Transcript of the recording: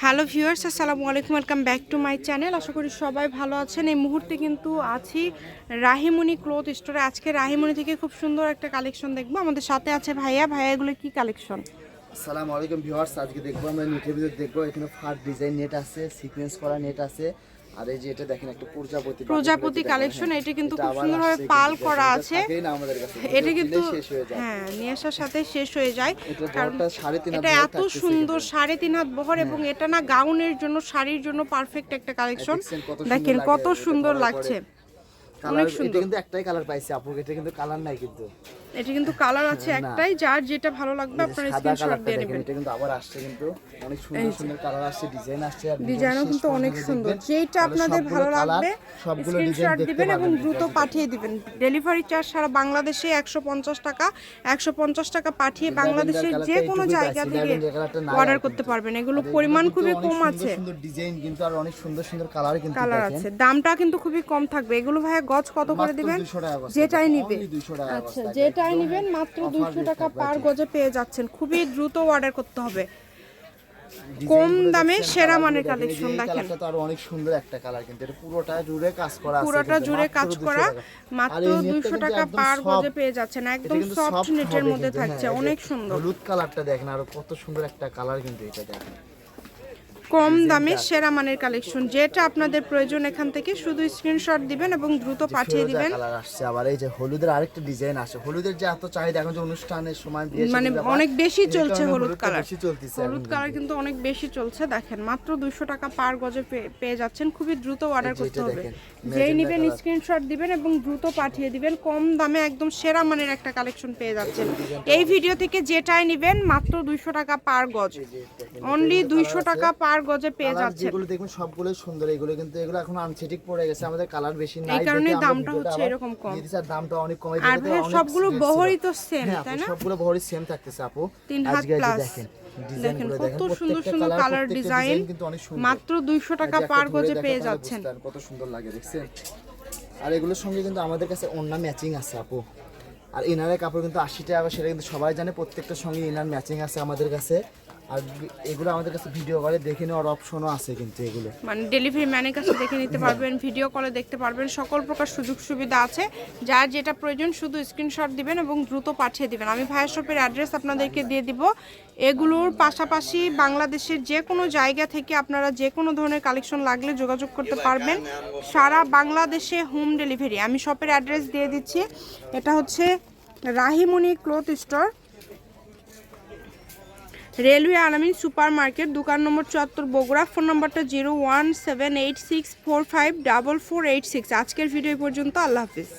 Hello viewers, আসসালামু আলাইকুম, welcome back to my channel. আশা করি সবাই ভালো আছেন। এই মুহূর্তে কিন্তু আছি রাহিমণি ক্লোথ স্টোরে। আজকে রাহিমণি থেকে খুব সুন্দর একটা কালেকশন দেখব। আমাদের সাথে আছে ভাইয়া। ভাইয়া, এগুলো কি কালেকশন? আসসালামু আলাইকুম ভিউয়ার্স, আজকে দেখব আমরা নেটের ভিতরে দেখব। এখানে ফার ডিজাইন নেট আছে সিকোয়েন্স করা নেট আছে। আর এই যে এটা দেখেন একটা প্রজাপতি প্রজাপতি কালেকশন হ্যাঁ। এটা কিন্তু খুব সুন্দরভাবে পাল করা আছে। এটা কিন্তু শেষ হয়ে যায়। হ্যাঁ নিয়ে আসার সাথে শেষ হয়ে যায়। এটা কারণ এটা এত সুন্দর সাড়ে তিন হাত বহর এবং এটা না গাউনের জন্য শাড়ির জন্য পারফেক্ট একটা কালেকশন দেখেন কত সুন্দর লাগছে। অনেক সুন্দর। কিন্তু একটাই কালার পাইছি আপু এটা কিন্তু কালার নাই কিন্তু। এটা কিন্তু কালার আছে একটাই যার যেটা ভালো লাগবে আপনারা স্ক্রিনশট দিয়ে নেবেন এটা কিন্তু আবার আসছে কিন্তু অনেক সুন্দর সুন্দর কালার আসছে ডিজাইন আসছে আর ডিজাইনও কিন্তু অনেক সুন্দর। যেটা আপনাদের ভালো লাগবে সবগুলো ডিজাইন স্ক্রিনশট দিবেন এবং দ্রুত পাঠিয়ে দিবেন। ডেলিভারি চার্জ সারা বাংলাদেশে একশো পঞ্চাশ টাকা একশো পঞ্চাশ টাকা পাঠিয়ে বাংলাদেশের যে কোনো জায়গা থেকে অর্ডার করতে পারবেন। এগুলো পরিমাণ খুবই কম আছে। সুন্দর ডিজাইন কিন্তু আর অনেক সুন্দর সুন্দর কালার কিন্তু কালার আছে। দামটা কিন্তু খুবই কম থাকবে। এগুলো ভাইয়া গজ কত করে দিবেন? 200 টাকা বস্তা। যেটাই নিবে। Only 200 টাকা আচ্ছা বস্তা। একদম নিবেন মাত্র দুইশো টাকা পার গজে পেয়ে যাচ্ছেন। খুবই দ্রুত অর্ডার করতে হবে। কম দামে সেরা মানেরগুলো দেখেন, colourটা তো আরও অনেক সুন্দর একটা কালার কিন্তু এটা পুরোটা জুড়ে কাজ করা আছে পুরোটা জুড়ে কাজ করা মাত্র এই নেটটা দুইশো কিন্তু টাকা পার গজে পেয়ে যাচ্ছেন এটা একদম সফট নেটের মধ্যে থাকছে হ্যাঁ, যে অনেক সুন্দর। হলুদ কালারটা দেখেন আরও কত সুন্দর একটা কালার কিন্তু এটা দেখেন। কম দামে সেরা মানের কালেকশন যেটা আপনাদের প্রয়োজন এখান থেকে শুধু স্ক্রিনশট দিবেন এবং দ্রুত পাঠিয়ে দিবেন। কালার আসছে আবার এই যে হলুদের আরেকটা ডিজাইন আসে হলুদের যে এত চাহিদা এখন যে অনুষ্ঠানের সময় মানে অনেক বেশি চলছে হলুদ কালার বেশি চলতেছে হলুদ কালার কিন্তু। অনেক বেশি চলছে দেখেন। মাত্র দুইশো টাকা পার গজে পেয়ে যাচ্ছেন। খুবই দ্রুত অর্ডার করতে হবে। যেই নিবেন স্ক্রিনশট দিবেন এবং দ্রুত পাঠিয়ে দিবেন। কম দামে একদম সেরা মানের একটা কালেকশন পেয়ে যাচ্ছেন। এই ভিডিও থেকে যেটাই নিবেন মাত্র দুইশো টাকা পার গজ। অনলি এটার দুইশো colour টাকা আছে। পার গজে পেয়ে কালার যাচ্ছেন। যেগুলো দেখুন সবগুলো সুন্দর এগুলো কিন্তু এগুলো এখন আনসেটিক পড়ে গেছে। আমাদের কালার বেশি নাই এই কারণে দামটা হচ্ছে এরকম কম। দিয়ে দিছি, আর দামটা অনেক কমে আর ভাই সবগুলো বহরই তো সেম হ্যাঁ, তাই না? সবগুলো বহরই সেম থাকতেছে আপু। তিন হাত plus। দেখেন দেখেন কত সুন্দর সুন্দর কালার ডিজাইন কিন্তু অনেক সুন্দর। মাত্র দুইশো এই যে টাকা পার গজে পেয়ে যাচ্ছেন। কত সুন্দর লাগে দেখছেন? আর এগুলোর সঙ্গে কিন্তু আমাদের কাছে ওন্না ম্যাচিং আছে আপু। আর ইনারের কাপড় কিন্তু আশি টাকা সেটা কিন্তু সবাই জানে প্রত্যেকটার সঙ্গে ইনার ম্যাচিং আছে আমাদের কাছে। আর এগুলো আমাদের কাছে ভিডিও করে, দেখে নেওয়ার অপশনও আছে কিন্তু এগুলো। মানে ডেলিভারি ম্যানের কাছে দেখে নিতে পারবেন ভিডিও কলে দেখতে পারবেন, সকল প্রকার সুযোগ সুবিধা আছে। যার যেটা প্রয়োজন শুধু স্ক্রিনশট দিবেন এবং দ্রুত পাঠিয়ে দিবেন। আমি ভাইয়া শপের অ্যাড্রেস আপনাদেরকে দিয়ে দিব। এগুলোর পাশাপাশি বাংলাদেশের যে কোনো জায়গা থেকে আপনারা যে কোনো ধরনের কালেকশন লাগলে যোগাযোগ করতে পারবেন। সারা বাংলাদেশে হোম ডেলিভারি আমি শপের অ্যাড্রেস দিয়ে দিচ্ছি। এটা হচ্ছে Rahimoni cloth store railway Alamin super market দোকান নম্বর চুয়াত্তর, বগুড়া। ফোন নম্বরটা zero one seven eight six four five double four eight six. আজকের ভিডিও পর্যন্ত। আল্লাহ হাফিজ।